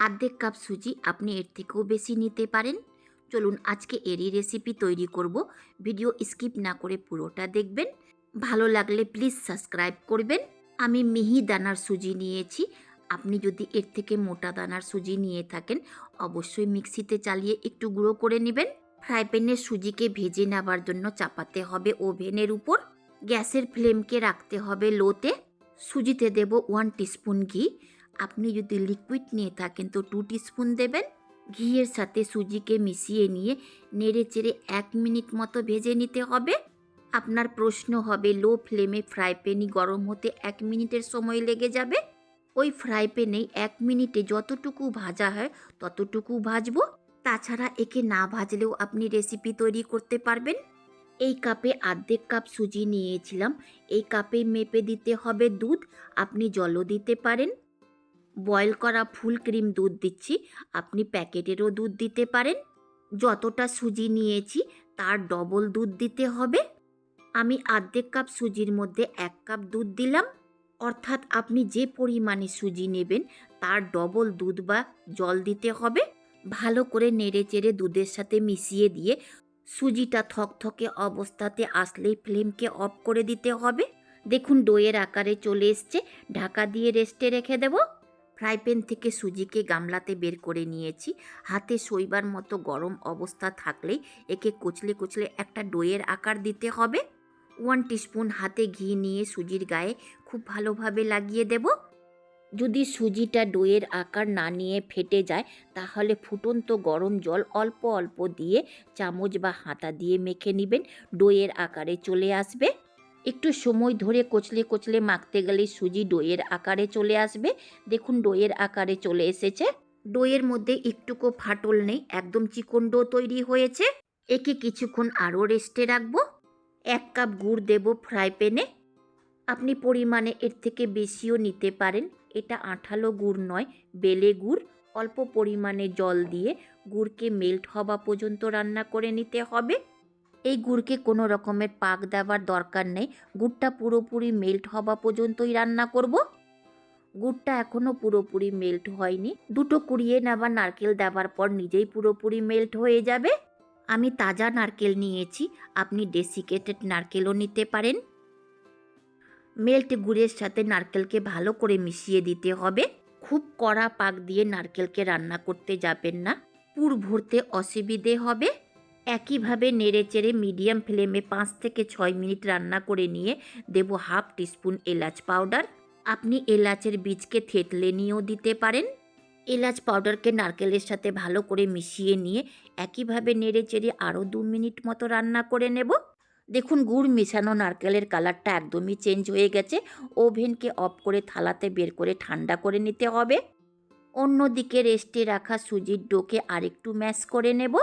আর্ধেক কাপ সুজি আপনি এর থেকেও বেশি নিতে পারেন। চলুন আজকে এরই রেসিপি তৈরি করব। ভিডিও স্কিপ না করে পুরোটা দেখবেন। ভালো লাগলে প্লিজ সাবস্ক্রাইব করবেন। আমি মিহি দানার সুজি নিয়েছি। আপনি যদি এর থেকে মোটা দানার সুজি নিয়ে থাকেন, অবশ্যই মিক্সিতে চালিয়ে একটু গুঁড়ো করে নেবেন। ফ্রাই প্যানের সুজিকে ভেজে নেবার জন্য চাপাতে হবে ওভেনের উপর। গ্যাসের ফ্লেমকে রাখতে হবে লোতে। সুজিতে দেব ওয়ান টিস্পুন ঘি। আপনি যদি লিকুইড নিয়ে থাকেন তো টু টিস্পুন দেবেন। ঘিয়ের সাথে সুজিকে মিশিয়ে নিয়ে নেড়ে চেড়ে এক মিনিট মতো ভেজে নিতে হবে। আপনার প্রশ্ন হবে, লো ফ্লেমে ফ্রাই প্যানই গরম হতে এক মিনিটের সময় লেগে যাবে? ওই ফ্রাই প্যানেই এক মিনিটে যতটুকু ভাজা হয় ততটুকু ভাজবো। তাছাড়া একে না ভাজলেও আপনি রেসিপি তৈরি করতে পারবেন। এই কাপে আর্ধেক কাপ সুজি নিয়েছিলাম। এই কাপে মেপে দিতে হবে দুধ। আপনি জলও দিতে পারেন। বয়েল করা ফুল ক্রিম দুধ দিচ্ছি। আপনি প্যাকেটেরও দুধ দিতে পারেন। যতটা সুজি নিয়েছি, তার ডবল দুধ দিতে হবে। আমি আর্ধেক কাপ সুজির মধ্যে এক কাপ দুধ দিলাম। অর্থাৎ আপনি যে পরিমাণে সুজি নেবেন, তার ডবল দুধ বা জল দিতে হবে। ভালো করে নেড়ে চেড়ে দুধের সাথে মিশিয়ে দিয়ে সুজিটা থকথকে অবস্থাতে আসলেই ফ্লেমকে অফ করে দিতে হবে। দেখুন, ডোয়ের আকারে চলে এসছে। ঢাকা দিয়ে রেস্টে রেখে দেব। ফ্রাই প্যান থেকে সুজিকে গামলাতে বের করে নিয়েছি। হাতে সইবার মতো গরম অবস্থা থাকলেই একে কুচলে কুচলে একটা ডোয়ের আকার দিতে হবে। ওয়ান টিস্পুন হাতে ঘি নিয়ে সুজির গায়ে খুব ভালোভাবে লাগিয়ে দেব। যদি সুজিটা ডোয়ের আকার না নিয়ে ফেটে যায়, তাহলে ফুটন্ত গরম জল অল্প অল্প দিয়ে চামচ বা হাতা দিয়ে মেখে নেবেন। ডোয়ের আকারে চলে আসবে। একটু সময় ধরে কচলে কচলে মাখতে গেলে সুজি ডোয়ের আকারে চলে আসবে। দেখুন ডোয়ের আকারে চলে এসেছে। ডোয়ের মধ্যে একটুকু ফাটল নেই, একদম চিকন ডো তৈরি হয়েছে। একে কিছুক্ষণ আরও রেস্টে রাখব। এক কাপ গুড় দেব ফ্রাই প্যানে। আপনি পরিমাণে এর থেকে বেশিও নিতে পারেন। এটা আঠালো গুড় নয়, বেলে গুড়। অল্প পরিমাণে জল দিয়ে গুড়কে মেল্ট হওয়া পর্যন্ত রান্না করে নিতে হবে। এই গুড়কে কোনো রকমের পাক দেওয়ার দরকার নেই। গুড়টা পুরোপুরি মেল্ট হওয়া পর্যন্তই রান্না করব। গুড়টা এখনও পুরোপুরি মেল্ট হয়নি। দুটো কুড়িয়ে নেওয়া নারকেল দেওয়ার পর নিজেই পুরোপুরি মেল্ট হয়ে যাবে। আমি তাজা নারকেল নিয়েছি। আপনি ডেসিকেটেড নারকেলও নিতে পারেন। মেল্ট গুড়ের সাথে নারকেলকে ভালো করে মিশিয়ে দিতে হবে। খুব কড়া পাক দিয়ে নারকেলকে রান্না করতে যাবেন না। পুর ভরতে অসুবিধে হবে। একইভাবে নেড়ে চেড়ে মিডিয়াম ফ্লেমে পাঁচ থেকে ছয় মিনিট রান্না করে নিয়ে দেব হাফ টিস্পুন এলাচ পাউডার। আপনি এলাচের বীজকে থেতলে নিয়েও দিতে পারেন। এলাচ পাউডারকে নারকেলের সাথে ভালো করে মিশিয়ে নিয়ে একইভাবে নেড়ে চেড়ে আরও দু মিনিট মতো রান্না করে নেব। দেখুন, গুড় মেশানো নারকেলের কালারটা একদমই চেঞ্জ হয়ে গেছে। ওভেনকে অফ করে থালাতে বের করে ঠান্ডা করে নিতে হবে। অন্যদিকে রেস্টে রাখা সুজির ডোকে আরেকটু ম্যাশ করে নেব।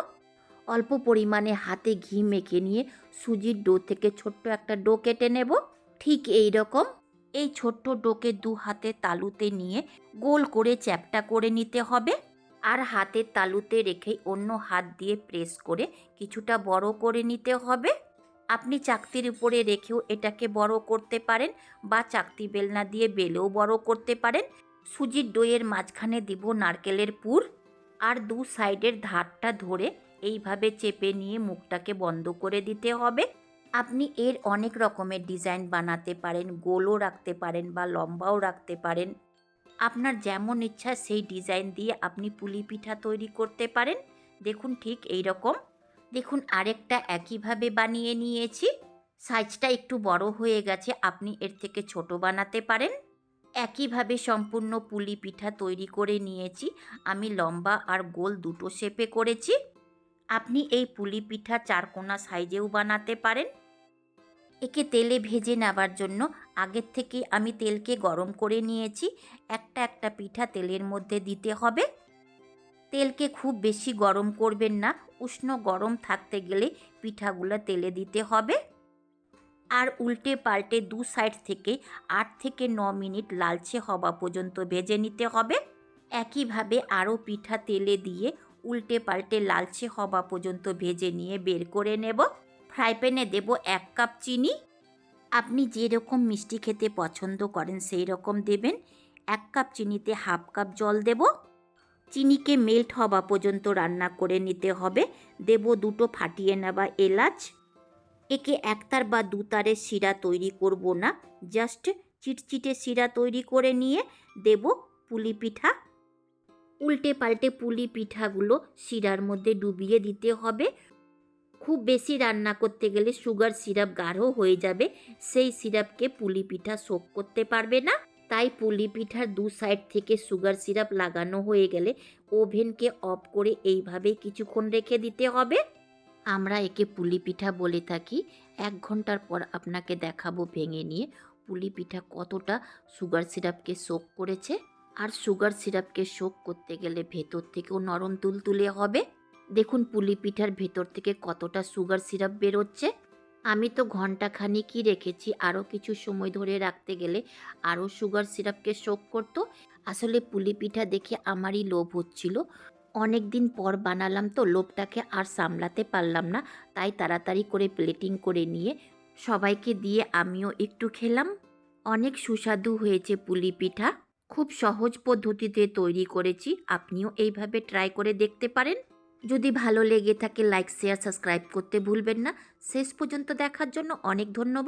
অল্প পরিমাণে হাতে ঘি মেখে নিয়ে সুজির ডো থেকে ছোট্ট একটা ডো কেটে নেব। ঠিক এই রকম। এই ছোট্ট ডোকে দু হাতে তালুতে নিয়ে গোল করে চ্যাপটা করে নিতে হবে আর হাতের তালুতে রেখে অন্য হাত দিয়ে প্রেস করে কিছুটা বড় করে নিতে হবে। আপনি চাকতির উপরে রেখেও এটাকে বড় করতে পারেন বা চাকতি বেলনা দিয়ে বেলেও বড় করতে পারেন। সুজির দইয়ের মাঝখানে দিব নারকেলের পুর আর দু সাইডের ধারটা ধরে এইভাবে চেপে নিয়ে মুখটাকে বন্ধ করে দিতে হবে। আপনি এর অনেক রকমের ডিজাইন বানাতে পারেন, গোলও রাখতে পারেন বা লম্বাও রাখতে পারেন। আপনার যেমন ইচ্ছা সেই ডিজাইন দিয়ে আপনি পুলি পিঠা তৈরি করতে পারেন। দেখুন ঠিক এই রকম দেখুন আরেকটা একইভাবে বানিয়ে নিয়েছি। সাইজটা একটু বড় হয়ে গেছে, আপনি এর থেকে ছোট বানাতে পারেন। একইভাবে সম্পূর্ণ পুলি পিঠা তৈরি করে নিয়েছি। আমি লম্বা আর গোল দুটো শেপে করেছি। আপনি এই পুলি পিঠা চারকোনা সাইজেও বানাতে পারেন। একে তেলে ভেজে নেবার জন্য আগের থেকে আমি তেলকে গরম করে নিয়েছি। একটা একটা পিঠা তেলের মধ্যে দিতে হবে। তেলকে খুব বেশি গরম করবেন না। উষ্ণ গরম থাকতে গেলে পিঠাগুলো তেলে দিতে হবে। আর উল্টে পাল্টে দু সাইড থেকে আট থেকে ন মিনিট লালচে হওয়া পর্যন্ত ভেজে নিতে হবে। একইভাবে আরও পিঠা তেলে দিয়ে উল্টে পাল্টে লালচে হওয়া পর্যন্ত ভেজে নিয়ে বের করে নেব। ফ্রাই প্যানে দেব এক কাপ চিনি। আপনি যেরকম মিষ্টি খেতে পছন্দ করেন সেই রকম দেবেন। এক কাপ চিনিতে হাফ কাপ জল দেব। চিনিকে মেল্ট হওয়া পর্যন্ত রান্না করে নিতে হবে। দেব দুটো ফাটিয়ে নেওয়া এলাচ। একে একতার বা দুতারের শিরা তৈরি করব না। জাস্ট চিটচিটে শিরা তৈরি করে নিয়ে দেব পুলি পিঠা। উল্টে পাল্টে পুলি পিঠাগুলো শিরার মধ্যে ডুবিয়ে দিতে হবে। খুব বেশি রান্না করতে গেলে সুগার সিরাপ গাঢ় হয়ে যাবে, সেই সিরাপকে পুলি পিঠা শোক করতে পারবে না। তাই পুলি পিঠার দু সাইড থেকে সুগার সিরাপ লাগানো হয়ে গেলে ওভেনকে অফ করে এইভাবেই কিছুক্ষণ রেখে দিতে হবে। আমরা একে পুলি পিঠা বলে থাকি। এক ঘণ্টার পর আপনাকে দেখাবো ভেঙে নিয়ে পুলি পিঠা কতটা সুগার সিরাপকে শোক করেছে। আর সুগার সিরাপকে শোক করতে গেলে ভেতর থেকেও নরম তুলতুলে হবে। দেখুন পুলি পিঠার ভেতর থেকে কতটা সুগার সিরাপ বেরোচ্ছে। আমি তো ঘণ্টা খানিকই রেখেছি, আরও কিছু সময় ধরে রাখতে গেলে আরও সুগার সিরাপকে শোক করতো। আসলে পুলি পিঠা দেখে আমারই লোভ হচ্ছিল। অনেক দিন পর বানালাম তো লোভটাকে আর সামলাতে পারলাম না, তাই তাড়াতাড়ি করে প্লেটিং করে নিয়ে সবাইকে দিয়ে আমিও একটু খেলাম। অনেক সুস্বাদু হয়েছে পুলি পিঠা। খুব সহজ পদ্ধতিতে তৈরি করেছি। আপনিও এইভাবে ট্রাই করে দেখতে পারেন। যদি ভালো লেগে থাকে লাইক শেয়ার সাবস্ক্রাইব করতে ভুলবেন না। শেষ পর্যন্ত দেখার জন্য অনেক ধন্যবাদ।